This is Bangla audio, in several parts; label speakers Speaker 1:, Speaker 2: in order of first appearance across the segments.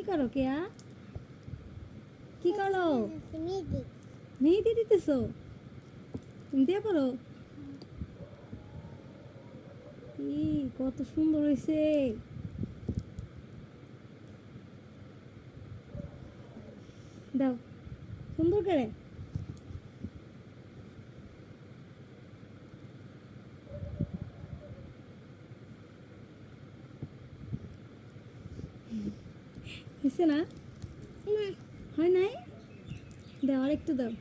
Speaker 1: কি করো কেয়া? কি করো?
Speaker 2: মেহেদি
Speaker 1: দিতেছ? তুমি দিয়ে পারো? ই কত সুন্দর হয়েছে দাও সুন্দর করে। হয়েছে না? হয় নাই? দাও আর একটু দাও।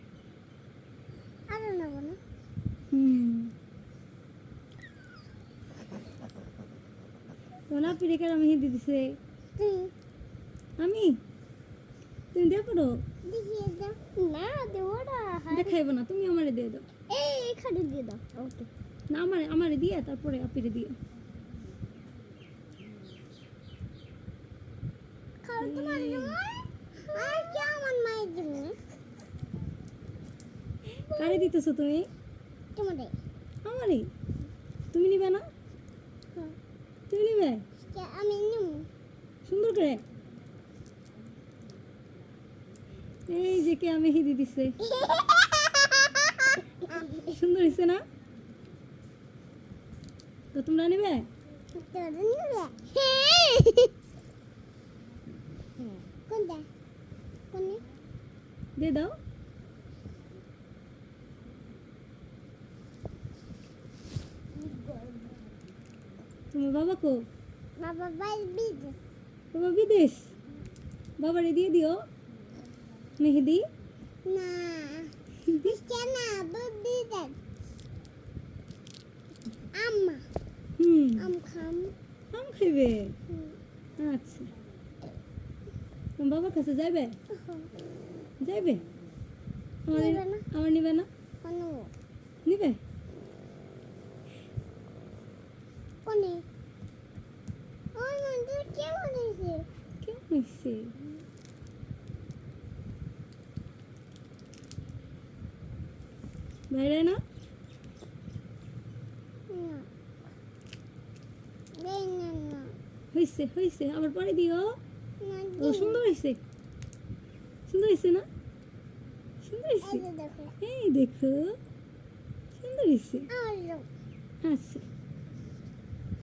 Speaker 1: আমি হিন্দি দিছে। আমি? তুমি দিয়ে
Speaker 2: না দেবো না।
Speaker 1: দেখাইব না তুমি আমারে দিয়ে দাও।
Speaker 2: এই এখানে দিয়ে দাও। ওকে।
Speaker 1: না আমারে আমারে দিয়ে তারপরে আপিরে দিয়ে
Speaker 2: খাও তোমার জন্য আর কি আমার মায়ের জন্য
Speaker 1: কারে দিতেছো তুমি? আমারই। তুমি নিবে না?
Speaker 2: হ্যাঁ।
Speaker 1: তুমি নিবে?
Speaker 2: আমি নেব।
Speaker 1: সুন্দর করে। এই যে কে আমি হিদি দিছে। সুন্দর হয়েছে না? তো তোমরা নেবে?
Speaker 2: তোর নেবে। কোনটা? কোনে
Speaker 1: দিয়ে দাও। তোমার বাবা কো?
Speaker 2: বাবা বিদেশ।
Speaker 1: বাবা বিদেশ? বাবারে দিয়ে দিও? মেহেদি?
Speaker 2: না। কেন বাবা বিদেশ। আম্মা
Speaker 1: হুম।
Speaker 2: আম খাম।
Speaker 1: আম খাইবে? আচ্ছা। তোমার বাবার কাছে যাবে যাইবে? আমার
Speaker 2: নিবে না।
Speaker 1: আমার নিবে না?
Speaker 2: হয়েছে
Speaker 1: হয়েছে বাইরে না? আবার পরে দিও। ও সুন্দর হয়েছে সুন্দর হয়েছে না? সুন্দর হয়েছে
Speaker 2: এই দেখো।
Speaker 1: সুন্দর হয়েছে আচ্ছা।